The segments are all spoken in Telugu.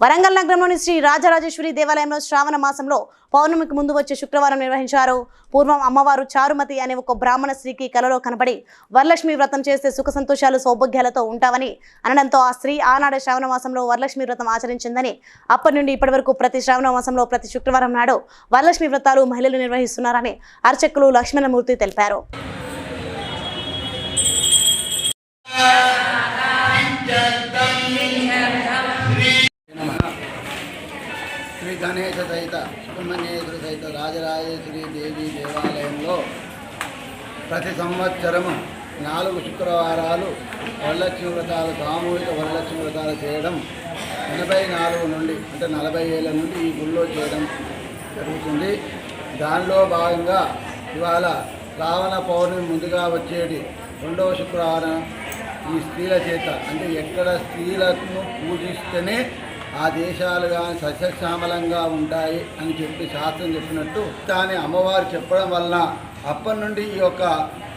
వరంగల్ నగరంలోని శ్రీ రాజరాజేశ్వరి దేవాలయంలో శ్రావణ మాసంలో పౌర్ణమికి ముందు వచ్చే శుక్రవారం నిర్వహించారు. పూర్వం అమ్మవారు చారుమతి అనే ఒక బ్రాహ్మణ స్త్రీకి కలలో కనబడి వరలక్ష్మి వ్రతం చేస్తే సుఖ సంతోషాలు సౌభాగ్యాలతో ఉంటావని అనడంతో ఆ స్త్రీ ఆనాడు శ్రావణ మాసంలో వరలక్ష్మి వ్రతం ఆచరించిందని అప్పటి నుండి ఇప్పటి వరకు ప్రతి శ్రావణ మాసంలో ప్రతి శుక్రవారం నాడు వరలక్ష్మి వ్రతాలు మహిళలు నిర్వహిస్తున్నారని అర్చకులు లక్ష్మణమూర్తి తెలిపారు. శ్రీ గణేశ సహిత సుబ్రహ్మణ్యేశ్వర సహిత రాజరాజేశ్వరి దేవి దేవాలయంలో ప్రతి సంవత్సరము నాలుగు శుక్రవారాలు వరలక్ష్మి వ్రతాలు సామూహిక వరలక్ష్మి వ్రతాలు చేయడం ఎనభై నాలుగు నుండి అంటే నలభై ఏళ్ళ నుండి ఈ గుళ్ళో చేయడం జరుగుతుంది. దానిలో భాగంగా ఇవాళ రావణ పౌర్ణమి ముందుగా వచ్చేటి రెండవ శుక్రవారం ఈ స్త్రీల చేత అంటే ఎక్కడ స్త్రీలను పూజిస్తేనే ఆ దేశాలు కానీ సస్యశ్యామలంగా ఉంటాయి అని చెప్పి శాస్త్రం చెప్పినట్టు కానీ అమ్మవారు చెప్పడం వలన అప్పటి నుండి ఈ యొక్క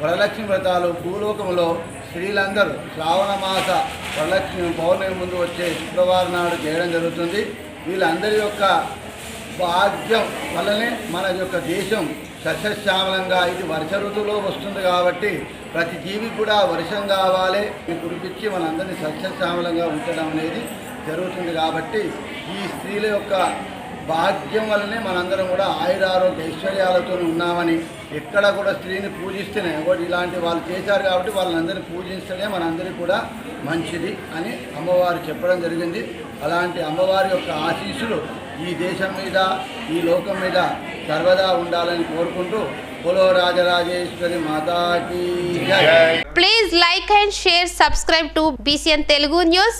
వరలక్ష్మి వ్రతాలు భూలోకంలో స్త్రీలందరూ శ్రావణ మాస వరలక్ష్మి పౌర్ణమి ముందు వచ్చే శుక్రవారం నాడు చేయడం జరుగుతుంది. వీళ్ళందరి యొక్క భాగ్యం వల్లనే మన యొక్క దేశం సస్యశ్యామలంగా ఇది వర్ష ఋతువులో వస్తుంది కాబట్టి ప్రతి జీవి కూడా వర్షం కావాలి. కురిపించి మనందరినీ సస్యశ్యామలంగా ఉంచడం అనేది జరుగుతుంది కాబట్టి ఈ స్త్రీల యొక్క భాగ్యం వల్లనే మనందరం కూడా ఆయురారోగ్య ఐశ్వర్యాలతో ఉన్నామని ఎక్కడ కూడా స్త్రీని పూజిస్తేనే ఒకటి ఇలాంటి వాళ్ళు చేశారు కాబట్టి వాళ్ళందరినీ పూజిస్తేనే మనందరికీ కూడా మంచిది అని అమ్మవారు చెప్పడం జరిగింది. అలాంటి అమ్మవారి యొక్క ఆశీస్సులు ఈ దేశం మీద ఈ లోకం మీద సర్వదా ఉండాలని కోరుకుంటూ పొలో రాజరాజేశ్వరి మాతాకి please like and share subscribe to BCN Telugu news